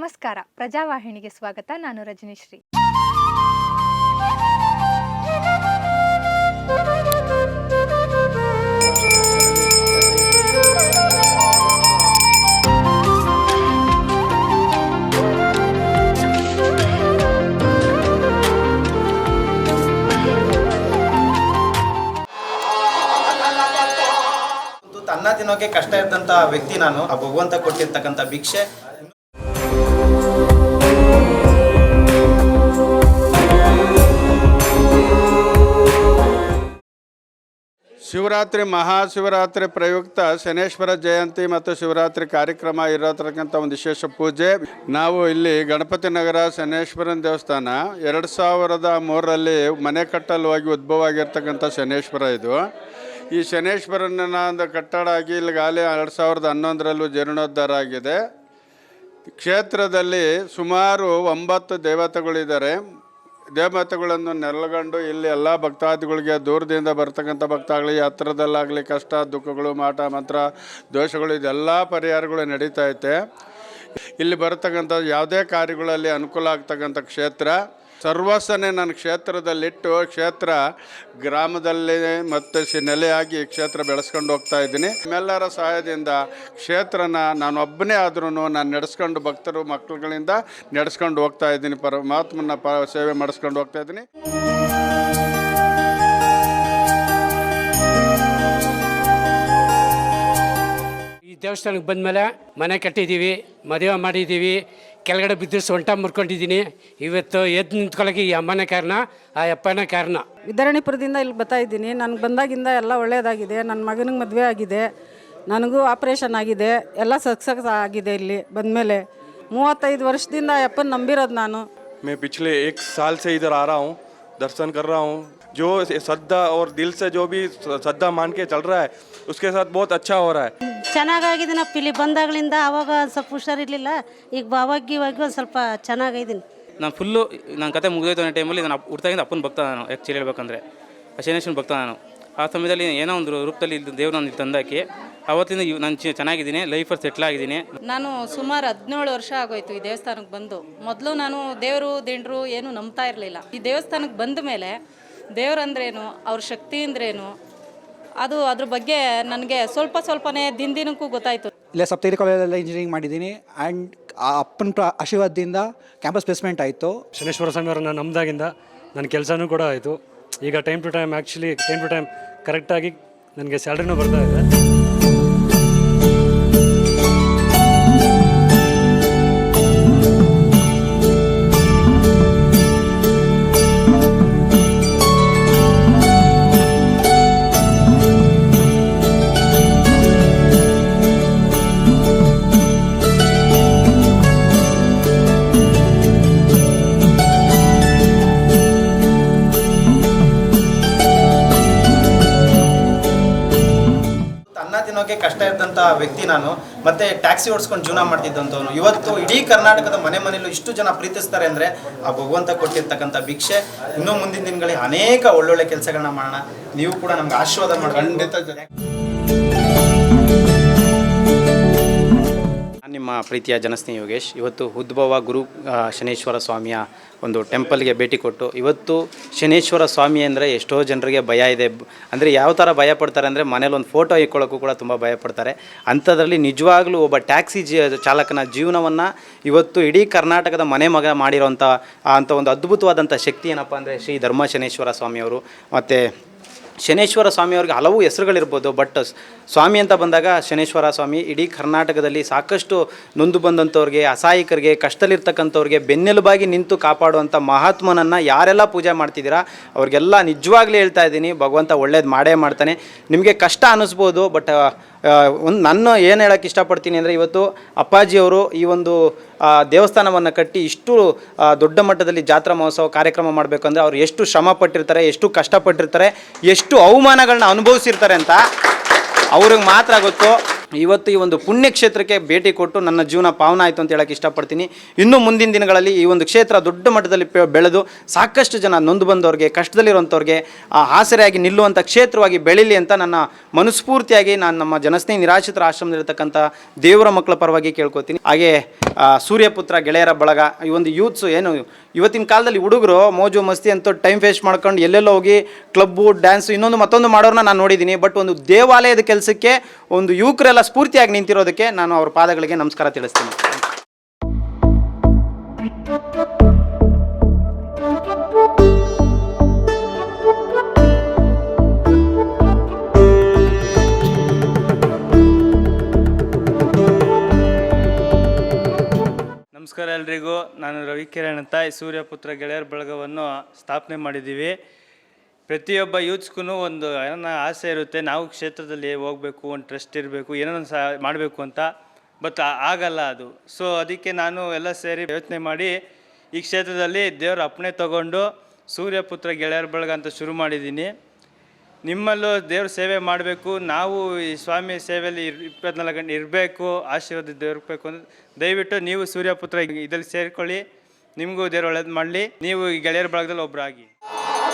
ನಮಸ್ಕಾರ. ಪ್ರಜಾವಾಹಿನಿಗೆ ಸ್ವಾಗತ. ನಾನು ರಜನೀಶ್ರೀ. ಅನ್ನ ತಿನ್ನೋಕೆ ಕಷ್ಟ ಇದ್ದಂತ ವ್ಯಕ್ತಿ ನಾನು. ಆ ಭಗವಂತ ಕೊಟ್ಟಿರ್ತಕ್ಕಂಥ ಭಿಕ್ಷೆ ಶಿವರಾತ್ರಿ ಮಹಾಶಿವರಾತ್ರಿ ಪ್ರಯುಕ್ತ ಶನೇಶ್ವರ ಜಯಂತಿ ಮತ್ತು ಶಿವರಾತ್ರಿ ಕಾರ್ಯಕ್ರಮ ಇರತಕ್ಕಂಥ ಒಂದು ವಿಶೇಷ ಪೂಜೆ. ನಾವು ಇಲ್ಲಿ ಗಣಪತಿ ನಗರ ಶನೇಶ್ವರನ ದೇವಸ್ಥಾನ. ಎರಡು ಸಾವಿರದ ಮೂರರಲ್ಲಿ ಮನೆ ಕಟ್ಟಲುವಾಗಿ ಉದ್ಭವ ಆಗಿರ್ತಕ್ಕಂಥ ಶನೇಶ್ವರ ಇದು. ಈ ಶನೇಶ್ವರನ ಒಂದು ಕಟ್ಟಡ ಆಗಿ ಇಲ್ಲಿಗಾಲೇ ಎರಡು ಸಾವಿರದ ಹನ್ನೊಂದರಲ್ಲೂ ಜೀರ್ಣೋದ್ಧಾರ ಆಗಿದೆ. ಕ್ಷೇತ್ರದಲ್ಲಿ ಸುಮಾರು ಒಂಬತ್ತು ದೇವತೆಗಳಿದ್ದಾರೆ. ದೇವತೆಗಳನ್ನು ನೆಲಗಂಡು ಇಲ್ಲಿ ಎಲ್ಲ ಭಕ್ತಾದಿಗಳಿಗೆ ದೂರದಿಂದ ಬರ್ತಕ್ಕಂಥ ಭಕ್ತಾಗಲಿ, ಹತ್ರದಲ್ಲಾಗಲಿ ಕಷ್ಟ, ದುಃಖಗಳು, ಮಾಟ, ಮಂತ್ರ, ದೋಷಗಳು, ಇದೆಲ್ಲ ಪರಿಹಾರಗಳು ನಡೀತಾ ಐತೆ. ಇಲ್ಲಿ ಬರತಕ್ಕಂಥ ಯಾವುದೇ ಕಾರ್ಯಗಳಲ್ಲಿ ಅನುಕೂಲ ಆಗ್ತಕ್ಕಂಥ ಕ್ಷೇತ್ರ ಸರ್ವಸ್ವನೇ ನನ್ನ ಕ್ಷೇತ್ರದಲ್ಲಿಟ್ಟು ಕ್ಷೇತ್ರ ಗ್ರಾಮದಲ್ಲಿ ಮತ್ತು ನೆಲೆಯಾಗಿ ಕ್ಷೇತ್ರ ಬೆಳೆಸ್ಕೊಂಡು ಹೋಗ್ತಾ ಇದ್ದೀನಿ. ನಿಮ್ಮೆಲ್ಲರ ಸಹಾಯದಿಂದ ಕ್ಷೇತ್ರನ ನಾನು ಒಬ್ಬನೇ ಆದ್ರೂ ನಾನು ನಡೆಸ್ಕೊಂಡು ಭಕ್ತರು, ಮಕ್ಕಳುಗಳಿಂದ ನಡೆಸ್ಕೊಂಡು ಹೋಗ್ತಾ ಇದ್ದೀನಿ. ಪರಮಾತ್ಮನ ಪ, ಸೇವೆ ಮಾಡಿಸ್ಕೊಂಡು ಹೋಗ್ತಾ ಇದ್ದೀನಿ. ಈ ದೇವಸ್ಥಾನಕ್ಕೆ ಬಂದಮೇಲೆ ಮನೆ ಕಟ್ಟಿದ್ದೀವಿ ಮದುವೆ ಮಾಡಿದ್ದೀವಿ ಕೆಳಗಡೆ ಬಿದ್ದು ಸೊಂಟ ಮುರ್ಕೊಂಡಿದ್ದೀನಿ ಇವತ್ತು ಎದ್ದು ನಿಂತ್ಕೊಳ್ಳೋಕೆ ಈ ಅಮ್ಮನೇ ಕಾರಣ ಆ ಅಪ್ಪನೇ ಕಾರಣ ವಿತರಣೆಪುರದಿಂದ ಇಲ್ಲಿ ಬರ್ತಾ ಇದ್ದೀನಿ ನನಗೆ ಬಂದಾಗಿಂದ ಎಲ್ಲ ಒಳ್ಳೆಯದಾಗಿದೆ ನನ್ನ ಮಗನಿಗೆ ಮದುವೆ ಆಗಿದೆ ನನಗೂ ಆಪ್ರೇಷನ್ ಆಗಿದೆ ಎಲ್ಲ ಸಕ್ಸಸ್ ಆಗಿದೆ ಇಲ್ಲಿ ಬಂದಮೇಲೆ ಮೂವತ್ತೈದು ವರ್ಷದಿಂದ ಆ ಅಪ್ಪನ ನಂಬಿರೋದು ನಾನು मैं पिछले एक साल से इधर आ रहा हूँ दर्शन कर रहा हूँ जो श्रद्धा और दिल से जो भी श्रद्धा मान के चल रहा है उसके साथ बहुत अच्छा हो रहा है ಚೆನ್ನಾಗಾಗಿದ್ದೀನಪ್ಪ ಇಲ್ಲಿ ಬಂದಾಗಲಿಂದ ಅವಾಗ ಒಂದು ಸ್ವಲ್ಪ ಹುಷಾರಿರಲಿಲ್ಲ. ಈಗ ಅವಾಗ ಇವಾಗ ಒಂದು ಸ್ವಲ್ಪ ಚೆನ್ನಾಗಿದ್ದೀನಿ ನಾನು ಫುಲ್ಲು ನನ್ನ ಕತೆ ಮುಗಿದೋಯ್ತು ಅನ್ನೋ ಟೈಮಲ್ಲಿ ನಾನು ಹುಡ್ತಾಗಿಂದ ಅಪ್ಪನ ಭಕ್ತ ನಾನು ಆ್ಯಕ್ಚುಲಿ ಹೇಳ್ಬೇಕಂದ್ರೆ. ಶನೇಶ್ವರನ ಭಕ್ತ ನಾನು. ಆ ಸಮಯದಲ್ಲಿ ಏನೋ ಒಂದು ರೂಪದಲ್ಲಿ ಇಲ್ಲಿ ದೇವ್ರು ನಾನು ಇಲ್ಲಿ ತಂದಾಕಿ ಅವತ್ತಿಂದ ಇವ್- ನಾನು ಚೆ- ಚೆನ್ನಾಗಿದ್ದೀನಿ ಲೈಫಲ್ಲಿ ಸೆಟ್ಲ್ ಆಗಿದ್ದೀನಿ. ನಾನು ಸುಮಾರು ಹದಿನೇಳು ವರ್ಷ ಆಗೋಯ್ತು ಈ ದೇವಸ್ಥಾನಕ್ಕೆ ಬಂದು. ಮೊದಲು ನಾನು ದೇವರು ದಿಂಡ್ರು ಏನು ನಂಬ್ತಾ ಇರಲಿಲ್ಲ. ಈ ದೇವಸ್ಥಾನಕ್ಕೆ ಬಂದ ಮೇಲೆ ದೇವ್ರಂದ್ರೇನು ಅವ್ರ ಶಕ್ತಿ ಅಂದ್ರೇನು ಅದು ಅದ್ರ ಬಗ್ಗೆ ನನಗೆ ಸ್ವಲ್ಪ ಸ್ವಲ್ಪನೇ ದಿನ ದಿನಕ್ಕೂ ಗೊತ್ತಾಯಿತು. ಇಲ್ಲೇ ಸಪ್ತಗಿರಿ ಕಾಲೇಜಲ್ಲಿ ಇಂಜಿನಿಯರಿಂಗ್ ಮಾಡಿದ್ದೀನಿ. ಆ್ಯಂಡ್ ಆ ಅಪ್ಪನ ಪ್ರ ಆಶೀರ್ವಾದದಿಂದ ಕ್ಯಾಂಪಸ್ ಪ್ಲೇಸ್ಮೆಂಟ್ ಆಯಿತು. ಶನೇಶ್ವರ ಸ್ವಾಮಿಯವರನ್ನ ನಮ್ಮದಾಗಿಂದ ನನ್ನ ಕೆಲಸನೂ ಕೂಡ ಆಯಿತು. ಈಗ time to time actually time to time ಕರೆಕ್ಟಾಗಿ ನನಗೆ ಸ್ಯಾಲ್ರಿನೂ ಬರ್ತಾ ಇದೆ. ತಿನ್ನೋಕೆ ಕಷ್ಟ ಇದ್ದಂತ ವ್ಯಕ್ತಿ ನಾನು. ಮತ್ತೆ ಟ್ಯಾಕ್ಸಿ ಓಡಿಸ್ಕೊಂಡು ಜೀವನ ಮಾಡ್ತಿದ್ದಂಥವನು. ಇವತ್ತು ಇಡೀ ಕರ್ನಾಟಕದ ಮನೆ ಮನೆಯಲ್ಲೂ ಇಷ್ಟು ಜನ ಪ್ರೀತಿಸ್ತಾರೆ ಅಂದ್ರೆ ಆ ಭಗವಂತ ಕೊಟ್ಟಿರ್ತಕ್ಕಂಥ ಭಿಕ್ಷೆ. ಇನ್ನೂ ಮುಂದಿನ ದಿನಗಳಲ್ಲಿ ಅನೇಕ ಒಳ್ಳೊಳ್ಳೆ ಕೆಲಸಗಳನ್ನ ಮಾಡೋಣ. ನೀವು ಕೂಡ ನಮ್ಗೆ ಆಶೀರ್ವಾದ ಮಾಡಿ ಖಂಡಿತ ನಿಮ್ಮ ಪ್ರೀತಿಯ ಜನಸ್ನೇಹಿ ಯೋಗೇಶ್ ಇವತ್ತು ಉದ್ಭವ ಗುರು ಆ, ಶನೇಶ್ವರ ಸ್ವಾಮಿಯ ಒಂದು ಟೆಂಪಲ್ಗೆ ಭೇಟಿ ಕೊಟ್ಟು ಇವತ್ತು ಶನೇಶ್ವರ ಸ್ವಾಮಿ ಅಂದರೆ ಎಷ್ಟೋ ಜನರಿಗೆ ಭಯ ಇದೆ. ಅಂದರೆ ಯಾವ ಥರ ಭಯ ಪಡ್ತಾರೆ ಅಂದರೆ ಮನೇಲಿ ಒಂದು ಫೋಟೋ ಇಟ್ಕೊಳ್ಳೋಕ್ಕೂ ಕೂಡ ತುಂಬ ಭಯ ಪಡ್ತಾರೆ. ಅಂಥದ್ರಲ್ಲಿ ನಿಜವಾಗ್ಲೂ ಒಬ್ಬ ಟ್ಯಾಕ್ಸಿ ಜಿ ಚಾಲಕನ ಜೀವನವನ್ನು ಇವತ್ತು ಇಡೀ ಕರ್ನಾಟಕದ ಮನೆ ಮಗ ಮಾಡಿರೋಂಥ ಅಂಥ ಒಂದು ಅದ್ಭುತವಾದಂಥ ಶಕ್ತಿ ಏನಪ್ಪ ಅಂದರೆ ಶ್ರೀ ಧರ್ಮ ಶನೇಶ್ವರ ಸ್ವಾಮಿಯವರು ಮತ್ತು ಶನೇಶ್ವರ ಸ್ವಾಮಿಯವ್ರಿಗೆ ಹಲವು ಹೆಸರುಗಳಿರ್ಬೋದು ಬಟ್ ಸ್ವಾಮಿ ಅಂತ ಬಂದಾಗ ಶನೇಶ್ವರ ಸ್ವಾಮಿ, ಇಡೀ ಕರ್ನಾಟಕದಲ್ಲಿ ಸಾಕಷ್ಟು ನೊಂದು ಬಂದಂಥವ್ರಿಗೆ, ಅಸಹಾಯಕರಿಗೆ, ಕಷ್ಟದಲ್ಲಿರ್ತಕ್ಕಂಥವ್ರಿಗೆ ಬೆನ್ನೆಲುಬಾಗಿ ನಿಂತು ಕಾಪಾಡುವಂಥ ಮಹಾತ್ಮನನ್ನು ಯಾರೆಲ್ಲ ಪೂಜೆ ಮಾಡ್ತಿದ್ದೀರಾ, ಅವ್ರಿಗೆಲ್ಲ ನಿಜವಾಗ್ಲೇ ಹೇಳ್ತಾ ಇದ್ದೀನಿ, ಭಗವಂತ ಒಳ್ಳೇದು ಮಾಡೇ ಮಾಡ್ತಾನೆ. ನಿಮಗೆ ಕಷ್ಟ ಅನ್ನಿಸ್ಬೋದು ಬಟ್ ಒಂದು ನನ್ನ ಏನು ಹೇಳೋಕ್ಕೆ ಇಷ್ಟಪಡ್ತೀನಿ ಅಂದರೆ ಇವತ್ತು ಅಪ್ಪಾಜಿಯವರು ಈ ಒಂದು ದೇವಸ್ಥಾನವನ್ನು ಕಟ್ಟಿ ಇಷ್ಟು ದೊಡ್ಡ ಮಟ್ಟದಲ್ಲಿ ಜಾತ್ರಾ ಮಹೋತ್ಸವ ಕಾರ್ಯಕ್ರಮ ಮಾಡಬೇಕಂದ್ರೆ ಅವ್ರು ಎಷ್ಟು ಶ್ರಮ ಪಟ್ಟಿರ್ತಾರೆ, ಎಷ್ಟು ಕಷ್ಟಪಟ್ಟಿರ್ತಾರೆ, ಎಷ್ಟು ಅವಮಾನಗಳನ್ನ ಅನುಭವಿಸಿರ್ತಾರೆ ಅಂತ ಅವ್ರಿಗೆ ಮಾತ್ರ ಗೊತ್ತು. ಇವತ್ತು ಈ ಒಂದು ಪುಣ್ಯಕ್ಷೇತ್ರಕ್ಕೆ ಭೇಟಿ ಕೊಟ್ಟು ನನ್ನ ಜೀವನ ಪಾವನ ಆಯಿತು ಅಂತ ಹೇಳಕ್ಕೆ ಇಷ್ಟಪಡ್ತೀನಿ. ಇನ್ನು ಮುಂದಿನ ದಿನಗಳಲ್ಲಿ ಈ ಒಂದು ಕ್ಷೇತ್ರ ದೊಡ್ಡ ಮಟ್ಟದಲ್ಲಿ ಬೆಳೆದು ಸಾಕಷ್ಟು ಜನ ನೊಂದು ಬಂದವ್ರಿಗೆ ಕಷ್ಟದಲ್ಲಿರುವಂಥವ್ರಿಗೆ ಆ, ಆಸರೆಯಾಗಿ ನಿಲ್ಲುವಂಥ ಕ್ಷೇತ್ರವಾಗಿ ಬೆಳೀಲಿ ಅಂತ ನನ್ನ ಮನಸ್ಫೂರ್ತಿಯಾಗಿ ನಾನು ನಮ್ಮ ಜನಸ್ನೇಹಿ ನಿರಾಶ್ರಿತರ ಆಶ್ರಮದಲ್ಲಿರ್ತಕ್ಕಂಥ ದೇವರ ಮಕ್ಕಳ ಪರವಾಗಿ ಕೇಳ್ಕೊತೀನಿ. ಹಾಗೆ ಸೂರ್ಯಪುತ್ರ ಗೆಳೆಯರ ಬಳಗ ಈ ಒಂದು ಯೂತ್ಸು ಏನು ಇವತ್ತಿನ ಕಾಲದಲ್ಲಿ ಹುಡುಗರು ಮೋಜು ಮಸ್ತಿ ಅಂತ ಟೈಮ್ ವೇಸ್ಟ್ ಮಾಡ್ಕೊಂಡು ಎಲ್ಲೆಲ್ಲೋ ಹೋಗಿ ಕ್ಲಬ್ಬು ಡ್ಯಾನ್ಸು ಇನ್ನೊಂದು ಮತ್ತೊಂದು ಮಾಡೋರನ್ನ ನಾನು ನೋಡಿದ್ದೀನಿ. ಬಟ್ ಒಂದು ದೇವಾಲಯದ ಕೆಲಸಕ್ಕೆ ಒಂದು ಯುವಕರೆಲ್ಲ ಸ್ಫೂರ್ತಿಯಾಗಿ ನಿಂತಿರೋದಕ್ಕೆ ನಾನು ಅವ್ರ ಪಾದಗಳಿಗೆ ನಮಸ್ಕಾರ ತಿಳಿಸ್ತೀನಿ. ನಮಸ್ಕಾರ ಎಲ್ರಿಗೂ. ನಾನು ರವಿಕಿರಣ್ ಈ ಸೂರ್ಯಪುತ್ರ ಗೆಳೆಯರ ಬಳಗವನ್ನು ಸ್ಥಾಪನೆ ಮಾಡಿದ್ದೀವಿ. ಪ್ರತಿಯೊಬ್ಬ ಯೂತ್ಸ್ಗೂ ಒಂದು ಏನೋ ಆಸೆ ಇರುತ್ತೆ, ನಾವು ಕ್ಷೇತ್ರದಲ್ಲಿ ಹೋಗಬೇಕು, ಒಂದು ಟ್ರಸ್ಟ್ ಇರಬೇಕು ಏನೋ ಸಹ ಮಾಡಬೇಕು ಅಂತ, ಬಟ್ ಆಗಲ್ಲ ಅದು. ಸೊ ಅದಕ್ಕೆ ನಾನು ಎಲ್ಲ ಸೇರಿ ಯೋಚನೆ ಮಾಡಿ, ಈ ಕ್ಷೇತ್ರದಲ್ಲಿ ದೇವರ ಅಪ್ಪಣೆ ತಗೊಂಡು, ಸೂರ್ಯಪುತ್ರ ಗೆಳೆಯರ ಬಳಗ ಅಂತ ಶುರು ಮಾಡಿದ್ದೀನಿ. ನಿಮ್ಮಲ್ಲೂ ದೇವ್ರ ಸೇವೆ ಮಾಡಬೇಕು, ನಾವು ಈ ಸ್ವಾಮಿ ಸೇವೆಯಲ್ಲಿ ಇಪ್ಪತ್ನಾಲ್ಕು ಗಂಟೆ ಇರಬೇಕು, ಆಶೀರ್ವಾದ ಇರಬೇಕು ಅಂತ, ದಯವಿಟ್ಟು ನೀವು ಸೂರ್ಯಪುತ್ರ ಇದರಲ್ಲಿ ಸೇರಿಕೊಳ್ಳಿ, ನಿಮಗೂ ದೇವ್ರ ಒಳ್ಳೇದು ಮಾಡಲಿ, ನೀವು ಈ ಗೆಳೆಯರ ಬಳಗದಲ್ಲಿ ಒಬ್ಬರಾಗಿ